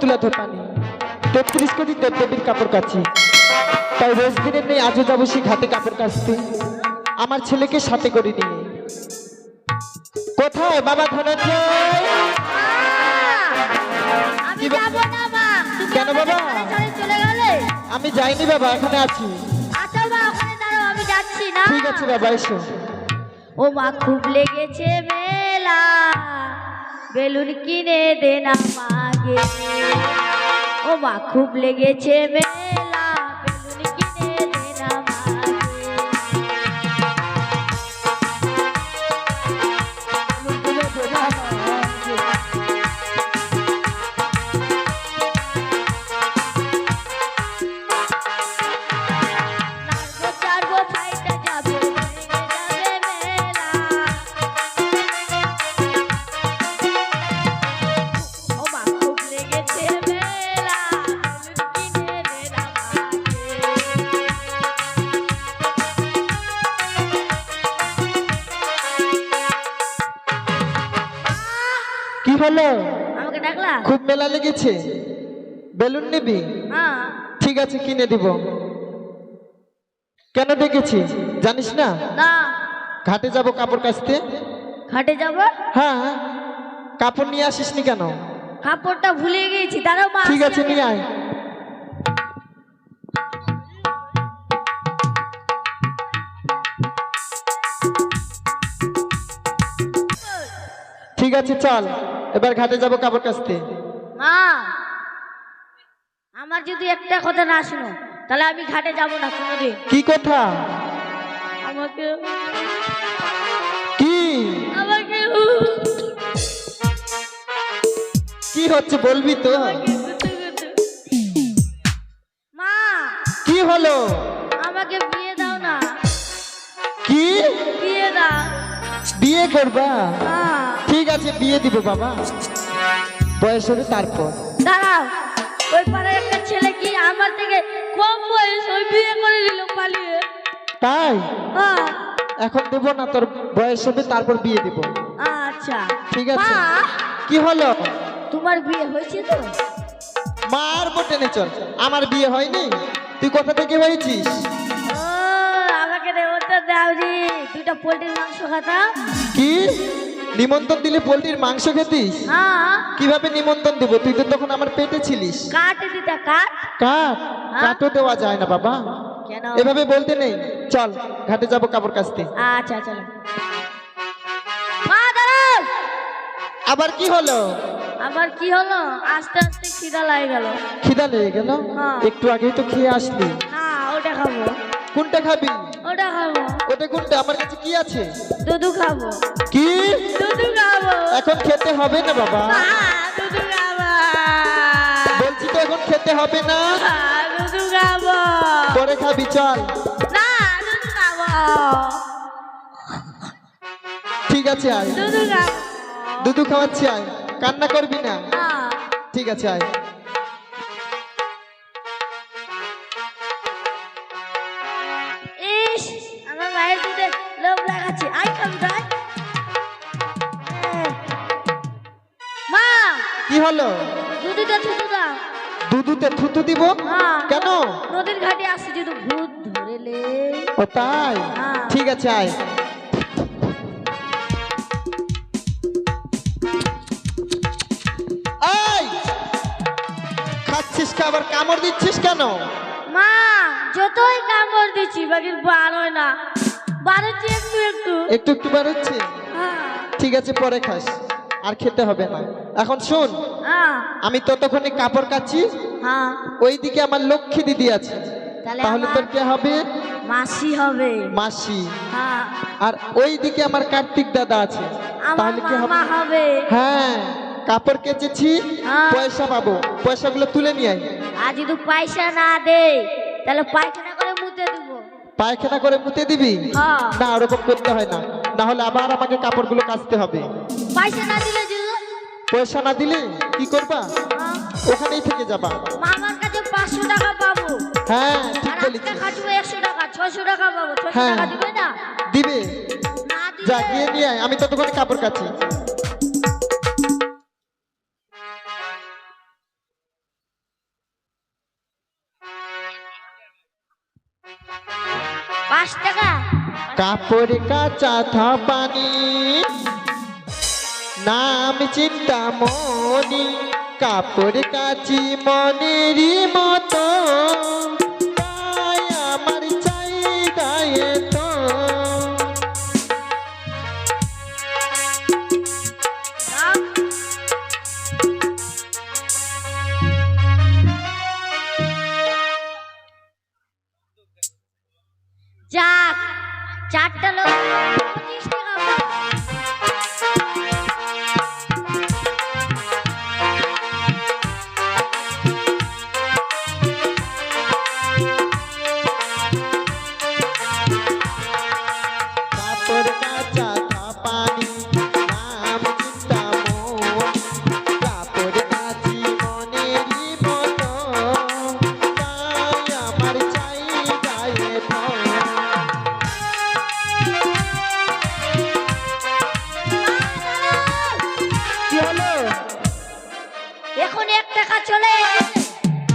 তুলে ধরতানি তেত্রিশ কোটি দেবদেবীর কাপড় কাছি তাই রোজ দিনের নেই আজও যাব সেই ঘাটে কাপড় কাচতে। আমার ছেলেকে সাথে করে নিয়ে। কোথায়? বাবা তুমি কেন বাবা? আমি যাইনি বাবা এখানে আছি। আচ্ছা ঠিক আছে বাবা এসো। ও মা খুব লেগেছে মেলা। বেলুন কিনে দে না মাগে। ও মা খুব লেগেছে মেলা মেলা লেগেছে। বেলুন নিবি? হ্যাঁ। ঠিক আছে কিনে দিব। কেন ডেকেছি জানিস না? না। ঘাটে যাব কাপড় কাচতে? ঘাটে যাব? হ্যাঁ। কাপড় নিয়ে আসিস নি কেন? কাপড়টা ভুলে গেছি দাঁড়াও মা ঠিক আছে নিয়ে আয়। ঠিক আছে চল। এবার ঘাটে যাব কাপড় কাচতে। মা আমার যদি একটা কথা না শুনো তাহলে আমি ঘাটে যাব না কোনোদিন। কি কথা? আমাকে কি? আমাকে কি হচ্ছে বলবি তো? মা কি হলো? আমাকে বিয়ে দাও না। কি? বিয়ে দাও। বিয়ে করবা? ঠিক আছে বিয়ে দিব বাবা। বয়স হবে তারপর। দাঁড়াও ওই পাড়ার একটা ছেলে কি আমার থেকে কম বয়স ওই বিয়ে করে দিল পালিয়ে? তাই? হ্যাঁ। এখন দেব না তোর বয়স হবে তারপর বিয়ে দিব। আচ্ছা। ঠিক আছে। কি হলো? তোমার বিয়ে হয়েছে তো? মার বটে নে চল। আমার বিয়ে হয়নি? তুই কোথা থেকে হয়েছিস? আমাকে নেমন্তন্ন দাও রে। দুটা পোল্ট্রির মাংস খাতাম কি? নিমন্ত্রণ দিলে পোলট্রির মাংস খেতিস? হ্যাঁ। কীভাবে নিমন্ত্রণ দেবো? তুই তো তখন আমার পেটে ছিলিস। কাট দিতা কাট কাঠ? কাঠও দেওয়া যায় না বাবা। এভাবে বলতে নেই। চল ঘাটে যাব কাপড় কাচতে। আচ্ছা চলো। আবার কি হলো? আবার কি হলো? আস্তে আস্তে খিদা লাগে গেল। খিদা লেগে গেল? হ্যাঁ। একটু আগেই তো খেয়ে আসলি। না ওটা খাব। কোনটা খাবি? ওটা খাব। ওটা কোনটা আমার কাছে কি আছে? দুধু খাব। কি? দুধু খাব। এখন খেতে হবে না বাবা। দুধু খাব। বলছি তো এখন খেতে হবে না। দুধু খাব। পরে খাবি চল। না দুধু খাব। ঠিক আছে আয়। দুধু খাব। দুধু খাওয়াচ্ছি আয়। কান্না করবি না। ঠিক আছে আয়। কি হলো দুধুটা থুতু দাও দুধুতে থুতু দিব? হ্যাঁ। কেন? নদীর ঘাটে আসছে যদি ভূত ধরে লে। ও তাই? হ্যাঁ। ঠিক আছে আয়! খাচ্ছিস খাবার কামড় দিচ্ছিস কেন? মা যতই কামড় দিচ্ছি বাকির বার হয় না। বার একটু একটু। একটু একটু বার হ্যাঁ। ঠিক আছে পরে খাস। আর খেতে হবে না। এখন শোন আমি ততক্ষণে কাপড় কাচ্ছি হ্যাঁ। ওইদিকে আমার লক্ষ্মী দিদি আছে। তাহলে তোর কে হবে? মাসি হবে। মাসি। হ্যাঁ। আর ওইদিকে আমার কার্তিক দাদা আছে। তাহলে কি হবে? হ্যাঁ। কাপড় কেচেছি। হ্যাঁ। পয়সা পাবো। পয়সাগুলো তুলে নিয়ে আয়। আর যদি পয়সা না দে তাহলে পায়খানা করে মুতে দেবো। পায়খানা করে মুতে দিবি? হ্যাঁ। না ওরকম করতে হয় না। না হলে আবার আমাকে কাপড়গুলো কাচতে হবে। পয়সা না দিলে পয়সা না দিলে কি করবা? ওখানেই থেকে যাবা। মামার কাছে 500 টাকা পাবো। হ্যাঁ ঠিক বলেছিস। কাছে 100 টাকা 600 টাকা পাবো। 600 হ্যাঁ, টাকা দিবে না? দিবে। যা নিয়ে আমি ততক্ষণে কাপড় কাছি কাপড় কাচা থা পানি নাম চিন্তা মনি কাপড় কাচি মনেরই মতো।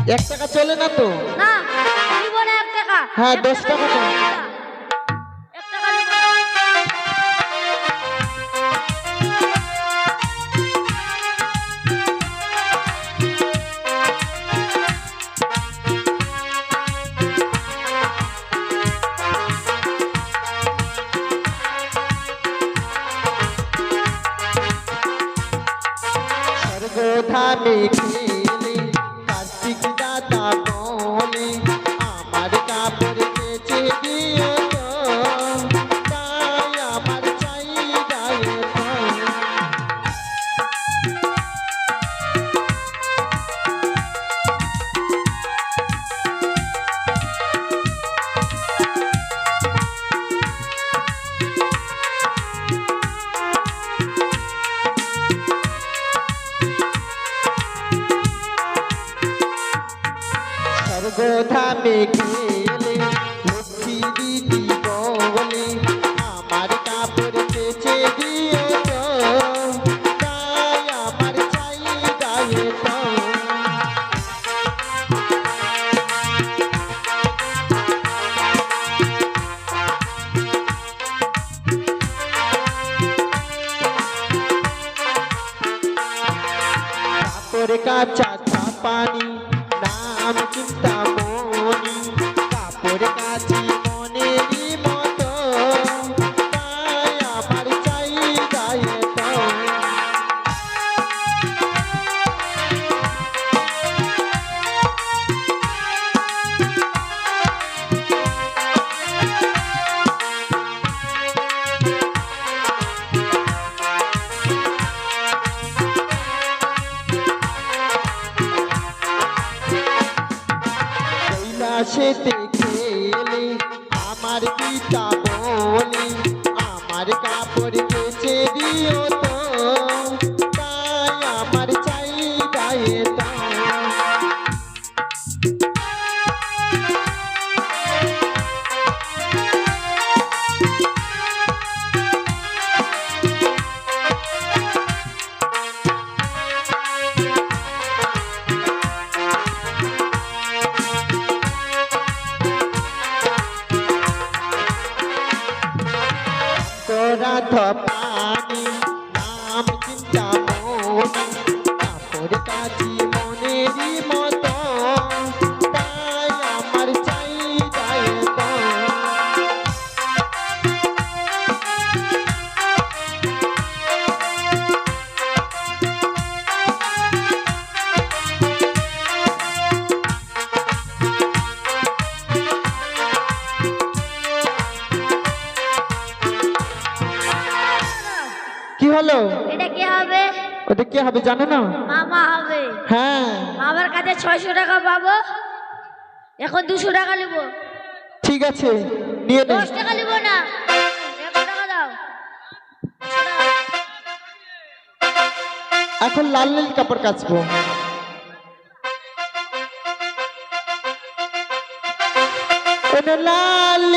এক টাকা চলে না তো? না এক টাকা। হ্যাঁ দশ টাকা pop. ছয়শো টাকা পাবো। এখন দুশো টাকা নিবো। ঠিক আছে নিয়ে দশ টাকা নেব না। দাও। এখন লাল লাল কাপড় কাচবো। লাল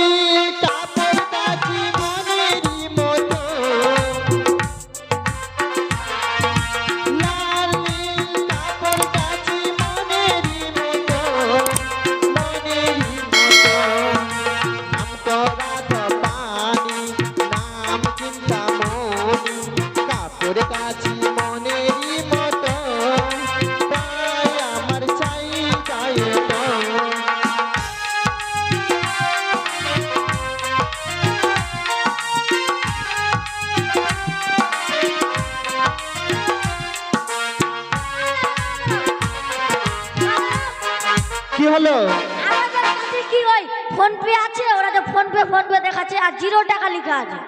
ওই ফোন পে আছে ওরা তো ফোন পে ফোন পে দেখাচ্ছে আর জিরো টাকা লেখা আছে।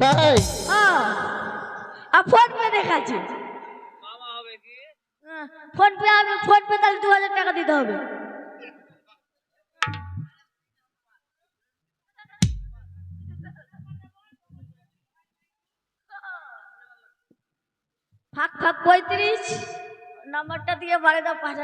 তাই? হ্যাঁ। আর ফোন পে দেখাচ্ছে। হ্যাঁ, ফোন পে আমি ফোন পে তাহলে দু হাজার টাকা দিতে হবে। ফাঁক ফাঁক পঁয়ত্রিশ নাম্বারটা দিয়ে বাড়ি দাও পাঁচ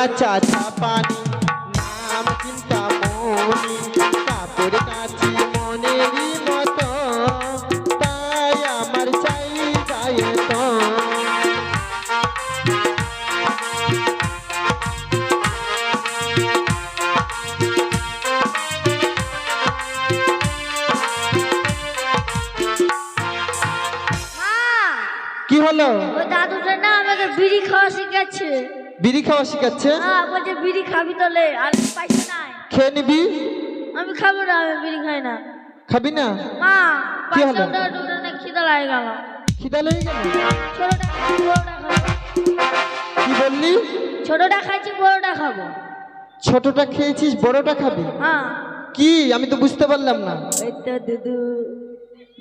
হাজার। কাপড় বিড়ি খাওয়া শিখাচ্ছে? হ্যাঁ বলছে বিড়ি খাবি তোলে আর পয়সা নাই। খেয়ে নিবি? আমি খাব না আমি বিড়ি খাই না। খাবি না? কি পয়সা হলো? উঠে উঠে না খিদে লাগে গেল খিদা লেগে গেল? ছোটটা খাচ্ছি বড়টা খাব। কি বললি? ছোটটা খাচ্ছি বড়টা খাব। ছোটটা খেয়েছিস বড়টা খাবি? হ্যাঁ। কি? আমি তো বুঝতে পারলাম না। ওই তো দুদু।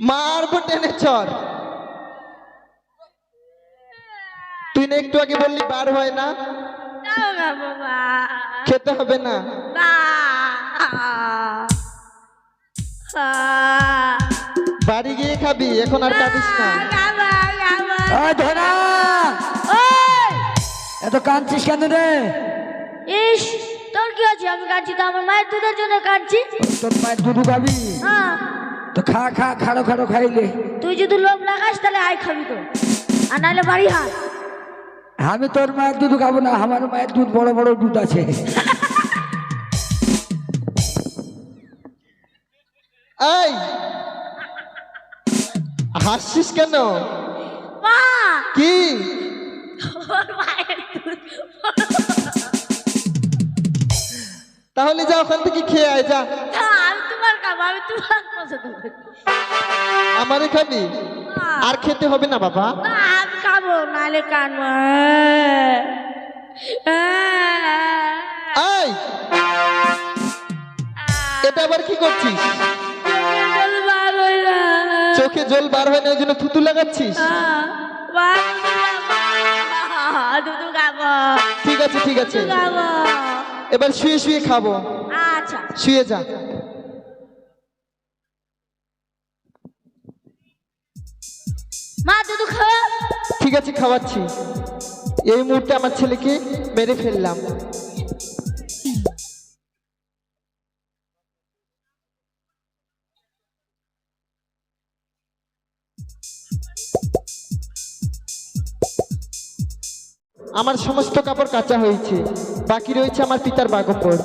মারবো টেনে চর। তুই না একটু আগে বললি বার হয় না? দাও না বাবা। খেতে হবে না? বাড়ি গিয়ে খাবি এখন আর কাঁদিস না। এত কাঁদছিস কেন রে? ইস তোর কি আছে? আমি কাঁদছি তো আমার মায়ের দুধের জন্য কাঁদছি। তোর মায়ের দুধ খাবি হ্যাঁ তো খা খা খাড়ো খাড়ো খাইলে। তুই যদি লোভ লাগাস তাহলে আয় খাবি তো। আর নাহলে বাড়ি হাত আমি তোর মায়ের দুধ খাব না আমার মায়ের দুধ বড় বড় দুধ আছে। এই হাসছিস কেন? মা! কি? ওর মায়ের দুধ তাহলে যা ওখান থেকে খেয়ে আয় যা। না, আমি তোমার খাব আমি তোমার পছন্দ করি আমারে খাবি আর খেতে হবে না বাবা। না, আমি খাব নাহলে কানবো। এই! এটা আবার কি করছিস? চোখে জল বার হয় না ওই জন্য থুতু লাগাচ্ছিস? ঠিক আছে ঠিক আছে। এবার শুয়ে শুয়ে খাব। আচ্ছা। শুয়ে যা। মা দুধু খাব ঠিক আছে খাওয়াচ্ছি। এই মুহূর্তে আমার ছেলেকে মেরে ফেললাম। আমার সমস্ত কাপড় কাঁচা হয়েছে। বাকি রয়েছে আমার পিতার বাগম্বর।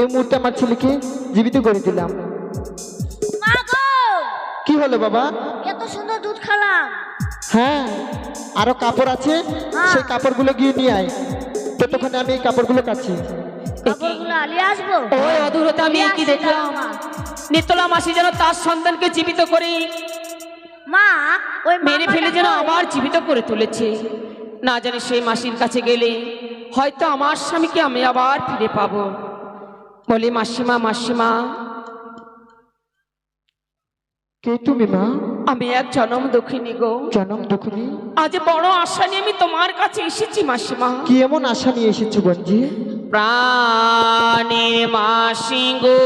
এই মুহূর্তে আমার ছেলেকে জীবিত করে দিলাম। কি হলো বাবা? হ্যাঁ। আরও কাপড় আছে? হ্যাঁ। সেই কাপড়গুলো গিয়ে নিয়ে আয়। ততক্ষণে আমি এই কাপড়গুলো কাছি কাপড়গুলো আলিয়ে আসব? ওই অধুরতে আমি কি দেখলাম? নিতলা মাসি যেন তার সন্তানকে জীবিত করে মা ওই মেরে ফেলে যেন আবার জীবিত করে তুলেছে। না জানি সেই মাসির কাছে গেলে হয়তো আমার স্বামীকে আমি আবার ফিরে পাবো। বলি মাসিমা মাসিমা কে তুমি মা? আমি এক জনম দক্ষিণী গো। জনম দুঃখী আজ বড় আশা নিয়ে আমি তোমার কাছে এসেছি মাসিমা। কি এমন আশা নিয়ে এসেছ বঞ্জি? প্রাণের মাসি গো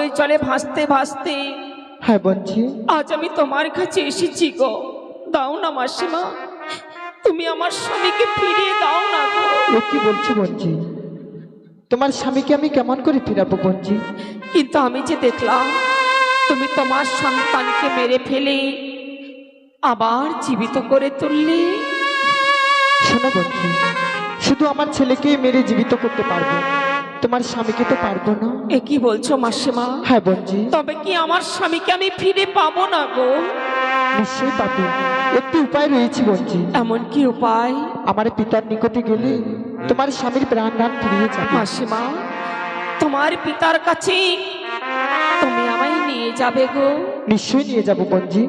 সাগরের জলে ভাসতে ভাসতে। হ্যাঁ বঞ্জি। আজ আমি তোমার কাছে এসেছি গো। দাও না মাসিমা। তুমি আমার স্বামীকে ফিরিয়ে দাও না গো। ও কি বলছো বঞ্জি? তোমার স্বামীকে আমি কেমন করে ফিরাবো বঞ্জি? কিন্তু আমি যে দেখলাম তুমি তোমার সন্তানকে মেরে ফেলে আবার জীবিত করে তুললে। শোনো বঞ্জি শুধু আমার ছেলেকেই মেরে জীবিত করতে পারব। তোমার স্বামীকে তো পারব না। এ কি বলছো মাসিমা? হ্যাঁ বঞ্জি তবে কি আমার স্বামীকে আমি ফিরে পাবো না গো? নিশ্চয়ই পাবো। একটি উপায় রয়েছে বঞ্জি এমন কি উপায়? আমার পিতার নিকটে গেলে তোমার স্বামীর প্রাণ দান ফিরিয়ে যাবে। মাসিমা তোমার পিতার কাছে তুমি আমায় নিয়ে যাবে গো। নিশ্চয়ই নিয়ে যাব বঞ্জি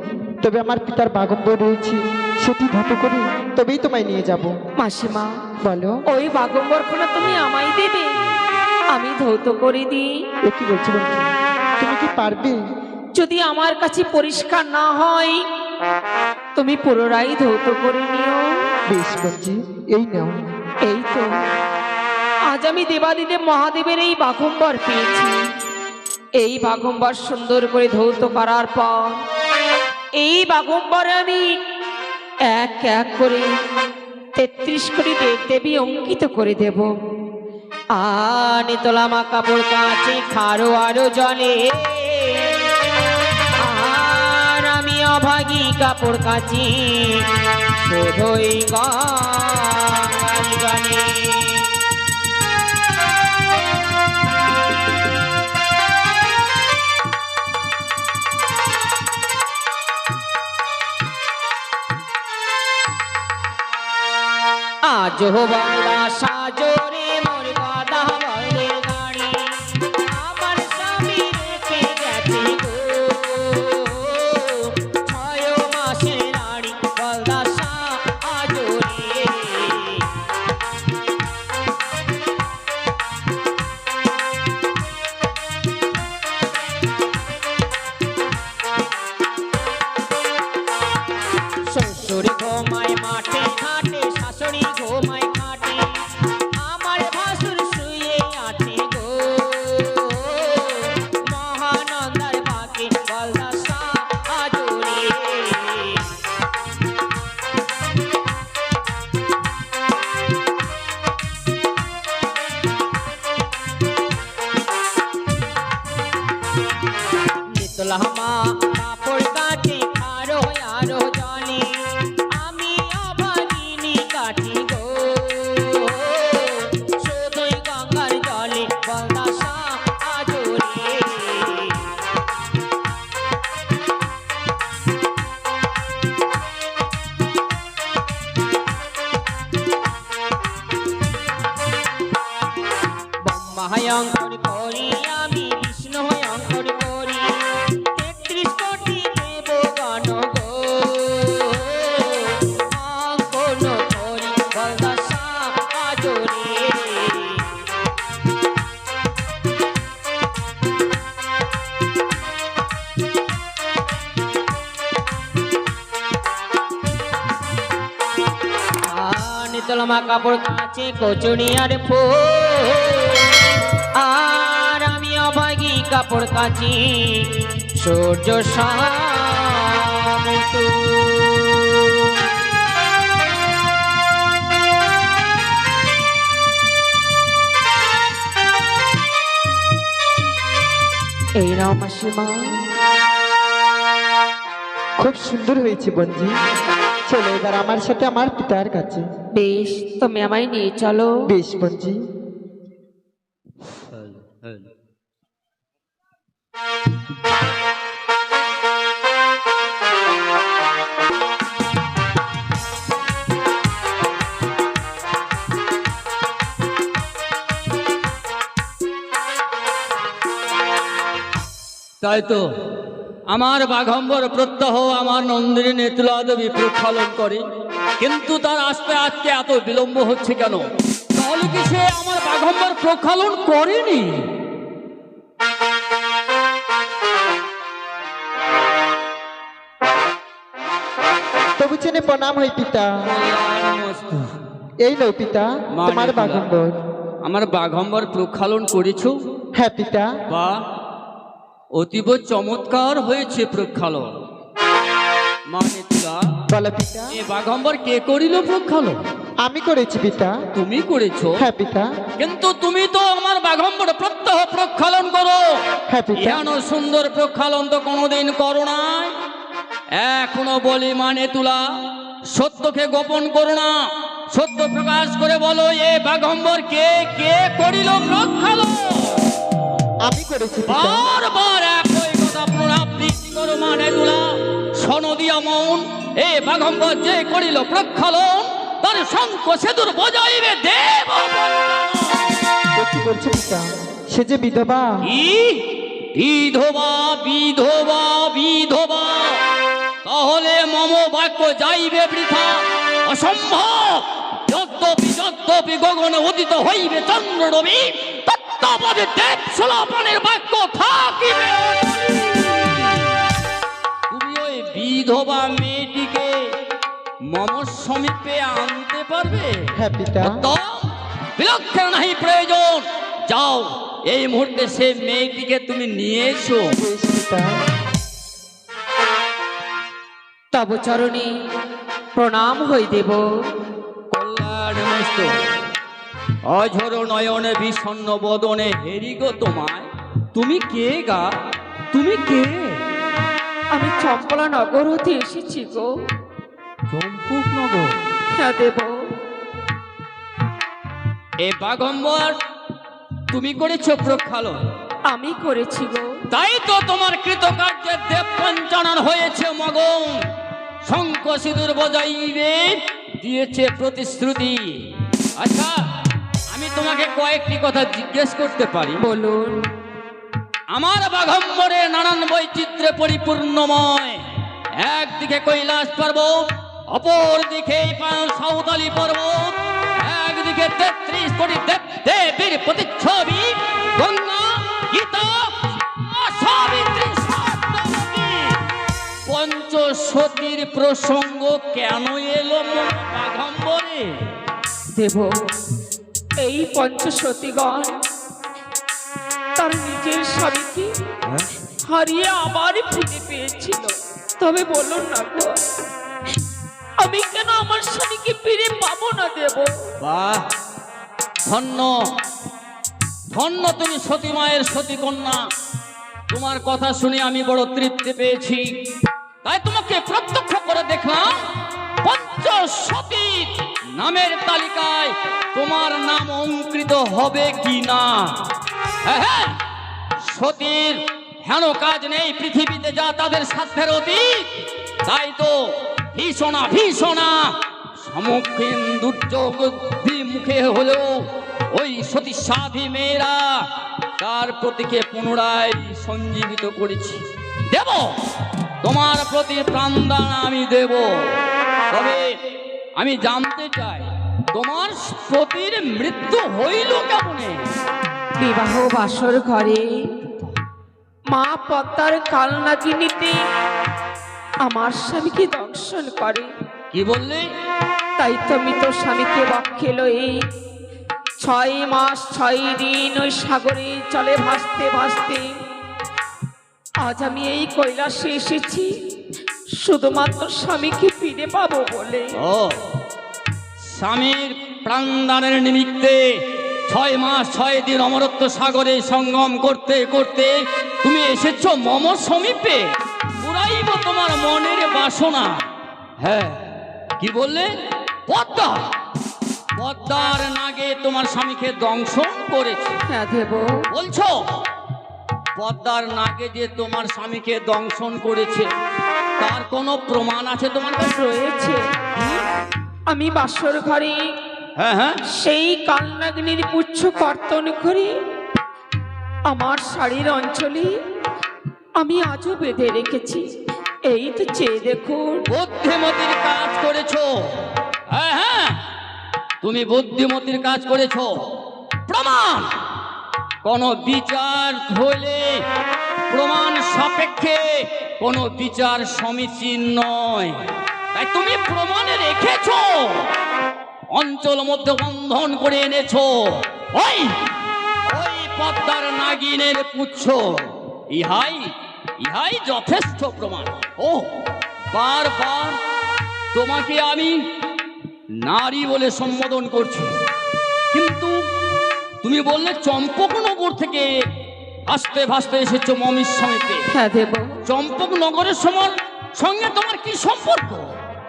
তবে আমার পিতার বাগম্বর রয়েছে সেটি ধাতু করে তবেই তোমায় নিয়ে যাব। মাসিমা বলো। ওই বাগম্বরখানা তুমি আমায় দেবে। আমি ধৌত করে দিই কি বলছো তুমি কি পারবে? যদি আমার কাছে পরিষ্কার না হয় তুমি পুনরায় ধৌত করে নিও। বেশ বঞ্জি এই নাও। এই তো। আজ আমি দেবাদিদেব মহাদেবের এই বাঘম্বর পেয়েছি। এই বাঘম্বর সুন্দর করে ধৌত করার পর এই বাঘম্বরে আমি এক এক করে তেত্রিশ কোটি দেব দেবী অঙ্কিত করে দেব। আর তোলামা কাপড় কাছে খারো আরও জলে। আর আমি অভাগী কাপড় কাচি, শুধুই গঙ্গার আজ বাংলা ব্রহ্মায়ঙ্কর করি আমি বিষ্ণু অঙ্কর করি। তেত্রিশ কোটি দেব গণ অঙ্কন করি আজরে কাপড় কাছে কচুরি ফুল। আর আমি অভাগী কাপড় কাচি সূর্য সামতু এই নাও মাসিমা। খুব সুন্দর হয়েছে বঞ্জি। চলো এবার আমার সাথে আমার পিতার কাছে। বেশ তুমি আমায় নিয়ে চলো। বেশ বঞ্জি। তাই তো আমার বাঘম্বর প্রত্যহ আমার নন্দিনী নেতলা দেবী প্রক্ষালন করে, কিন্তু তার আসতে আজকে এত বিলম্ব হচ্ছে কেন? তাহলে কি সে আমার বাঘম্বর প্রক্ষালন করেনি? তবু চেনে প্রণাম হয় পিতা। এই পিতা মা তোমার নির্মলা। বাগম্বর আমার বাঘম্বর প্রক্ষালন করেছ? হ্যাঁ পিতা। বা অতীব চমৎকার হয়েছে প্রক্ষালন। মানে পিতা। এ বাঘম্বর কে করিল প্রক্ষালন? আমি করেছি পিতা। তুমি করেছ? হ্যাঁ পিতা। কিন্তু তুমি তো আমার বাঘম্বর প্রত্যহ প্রক্ষালন করো। হ্যাঁ পিতা। এন সুন্দর প্রক্ষালন তো কোনোদিন করো না এখনও বলি মানে তুলা সত্যকে গোপন করো না। সত্য প্রকাশ করে বলো এ বাঘম্বর কে কে করিল প্রক্ষালন? আমি করেছি বারবার একই কথা পুনরাবৃত্তি করো মানে তুলা। সনদিয়া মন এ বাঘম্বর যে করিল প্রক্ষালন তার শঙ্খ সেতুর বজাইবে দেব। কি বলছো পিতা সে যে বিধবা। বিধবা বিধবা বিধবা। তাহলে মম বাক্য যাইবে বৃথা। অসম্ভব। যদ্যপি যদ্যপি গগনে উদিত হইবে চন্দ্র রবি তত্ত্বাবধি দেব সোলাপনের বাক্য থাকিবে। তুমি ওই বিধবা মেয়েটিকে মম সমীপে আনতে পারবে? হ্যাঁ পিতা। বিলক্ষণ নাহি প্রয়োজন। যাও এই মুহূর্তে সে মেয়েটিকে তুমি নিয়ে এসো। তব চরণে প্রণাম হই দেব। কল্যাণ মস্ত অঝর নয়নে বিষণ্ণ বদনে হেরি গো তোমায়। তুমি কে গা? তুমি কে? আমি চম্পলা নগর হতে এসেছি গো। হ্যাঁ দেব এ বাগম্বর তুমি করেছ প্রক্ষালন। আমি করেছি গো তাই তো তোমার কৃতকার্যের দেব পঞ্চানন হয়েছে মগন। শঙ্খ সিঁদুর বজাইবে দিয়েছে প্রতিশ্রুতি। আচ্ছা আমি তোমাকে কয়েকটি কথা জিজ্ঞেস করতে পারি। বলুন। আমার বাঘম্বরে নানান বৈচিত্র্যে পরিপূর্ণময়। একদিকে কৈলাস পর্বত অপর দিকে সাঁওতালি পর্বত। একদিকে তেত্রিশ কোটি দেব দেবীর প্রতিচ্ছবি। গঙ্গা গীতা সাবিত্রী পঞ্চসতীর প্রসঙ্গ কেন এলো মন বাঘম্বরে দেব এই পঞ্চসতীগণ তার নিজের স্বামীকে হারিয়ে আবার ফিরে পেয়েছিল। তবে বলুন না গো আমি কেন আমার স্বামীকে ফিরে পাবো না দেব? বাহ, ধন্য। ধন্য তুমি সতী মায়ের সতী কন্যা। তোমার কথা শুনে আমি বড় তৃপ্তি পেয়েছি। তাই তোমাকে প্রত্যক্ষ করে দেখলাম, পঞ্চসতী নামের তালিকায় তোমার নাম অঙ্কৃত হবে কি না হ্যাঁ হ্যাঁ সতীর হেন কাজ নেই পৃথিবীতে যা তাদের সাধ্যের অতীত, তাই তো ভীষণা ভীষণা। সম্মুখীন দুর্যোগ মুখে হলেও ওই সতী সাধী মেয়েরা তার প্রতীকে পুনরায় সঞ্জীবিত করেছি। দেব, তোমার প্রতি প্রাণদান আমি দেব। তবে আমি জানতে চাই, তোমার প্রতির মৃত্যু হইল কেমনে? বিবাহ বাসর ঘরে মা পদ্মার কালনাগিনীতে আমার স্বামীকে দর্শন করে। কি বললে? তাই তো মৃত স্বামীকে বক্ষে লয়ে ছয় মাস ছয় দিন ওই সাগরে চলে ভাসতে ভাসতে আজ আমি এই কৈলাসে এসেছি। শুধুমাত্র স্বামীকে ফিরে পাবো বলে। ও স্বামীর প্রাণদানের নিমিত্তে ছয় মাস ছয় দিন অমরত্ব সাগরে সঙ্গম করতে করতে তুমি এসেছ মম সমীপে পুরাইব তোমার মনের বাসনা। হ্যাঁ কি বললে? পদ্মা। পদ্মার নাগে তোমার স্বামীকে দংশন করেছে। হ্যাঁ বলছো? পদ্মার নাগে যে তোমার স্বামীকে দংশন করেছে তার কোনো প্রমাণ আছে তোমার কাছে? রয়েছে। আমি বাসর ঘরে হ্যাঁ হ্যাঁ। সেই কালনাগ্নির পুচ্ছ কর্তন করে আমার শাড়ির অঞ্চলে আমি আজও বেঁধে রেখেছি। এই তো চেয়ে দেখুন। বুদ্ধিমতির কাজ করেছ। হ্যাঁ হ্যাঁ। তুমি বুদ্ধিমতির কাজ করেছ। প্রমাণ! কোন বিচার হলে প্রমাণ সাপেক্ষে কোনো বিচার সমীচীন নয়। তাই তুমি প্রমাণে রেখেছো। অঞ্চল মধ্যে বন্ধন করে এনেছো। ওই ওই পদ্মার নাগিনের পুচ্ছ। ইহাই ইহাই যথেষ্ট প্রমাণ। ও বারবার তোমাকে আমি নারী বলে সম্বোধন করছি। কিন্তু তুমি বললে চম্পকনগর থেকে ভাসতে ভাসতে এসেছ মমির সঙ্গে। হ্যাঁ দেব। চম্পকনগরের সমান সঙ্গে তোমার কি সম্পর্ক?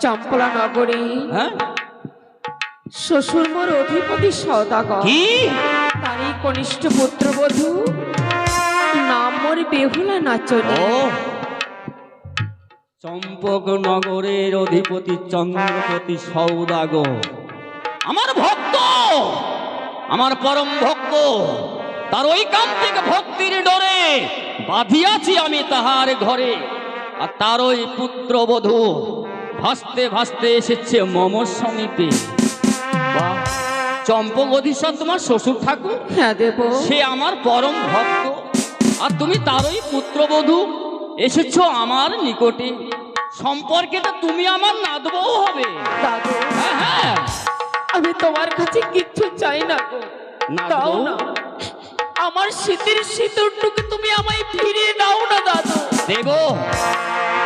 চম্পলা নগরে হ্যাঁ? শ্বশুর মোর অধিপতি সদাগর কি? তারই কনিষ্ঠ পুত্রবধূ মোর বেহুলা নাচনী ও। চম্পকনগরের অধিপতি চন্দ্রপতি সৌদাগর আমার ভক্ত আমার পরম ভক্ত তার ওই কান্তিক ভক্তির ডরে বাঁধিয়াছি আমি তাহার ঘরে। আর তার ওই পুত্র পুত্রবধূ ভাসতে ভাসতে এসেছে মম সমীপে। চম্পক অধীশ্বর তোমার শ্বশুর ঠাকুর? হ্যাঁ সে আমার পরম ভক্ত। আর তুমি তারই পুত্রবধূ। এসেছ আমার নিকটে। সম্পর্কে তো তুমি আমার নাদবউ হবে। হ্যাঁ হ্যাঁ। আমি তোমার কাছে কিচ্ছু চাই না গো। দাও না। আমার শীতের শীতটুকু তুমি আমায় ফিরিয়ে দাও না দাদু। দেব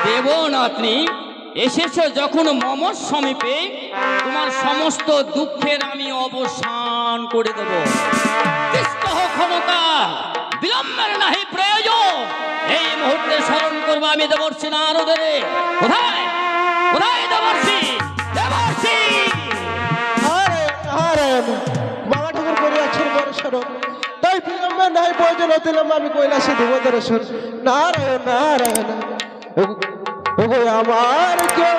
দেব নাতনি এসেছ যখন মম সমীপে তোমার সমস্ত দুঃখের আমি অবসান করে দেব। ক্ষমতা। বিলম্বের নাহি প্রয়োজন। এই মুহূর্তে স্মরণ করব আমি দেবর্ষি নারদের। কোথায়? কোথায় দেবর্ষি? দেবর্ষি! বাবা ঠাকুর করে আছেন বড় স্মরণ তাই বিলম্বে নাই প্রয়োজন হতিলাম আমি দেব দর্শন নারায়ণ নারায়ণ আমার কেউ